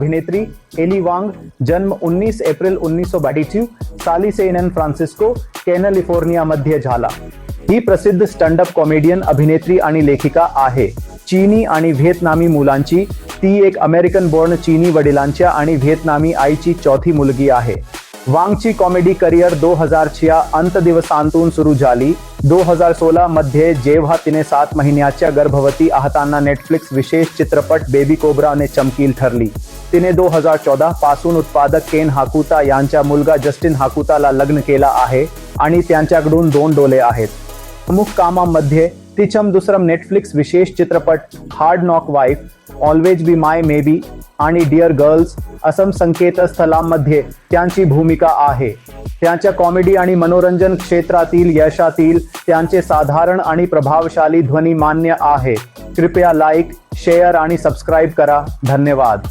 अभिनेत्री एली वांग जन्म 19 एप्रिल 1982 साली सैन फ्रान्सिस्को कॅलिफोर्निया मध्ये झाला. ही प्रसिद्ध स्टँड अप कॉमेडियन अभिनेत्री आणि लेखिका आहे. चीनी आणि व्हिएतनामी मुलांची ती एक अमेरिकन बॉर्न चीनी वडिलांच्या आणि व्हिएतनामी आईची चौथी मुलगी आहे. वांगची कॉमेडी करिअर दो हजार छिया अंत दिवसांतून सुरू झाली. दो हजार सोळा मध्ये जेव्हा तिने सात महिन्याच्या गर्भवती आहताना नेटफ्लिक्स विशेष चित्रपट बेबी कोब्राने चमकील ठरली. तिने दो हजार चौदा पासून उत्पादक केन हाकुता यांच्या मुलगा जस्टिन हाकुताला लग्न केला आहे आणि त्यांच्याकडून दोन डोले आहेत. प्रमुख कामांमध्ये तिचम दुसरम नेटफ्लिक्स विशेष चित्रपट hard knock wife always be my maybe आणि डिअर गर्ल्स असम संकेतस्थळांमध्ये त्यांची भूमिका आहे. त्यांच्या कॉमेडी आणि मनोरंजन क्षेत्रातील यशातील त्यांचे साधारण आणि प्रभावशाली ध्वनी मान्य आहे. कृपया लाईक शेअर आणि सबस्क्राईब करा. धन्यवाद.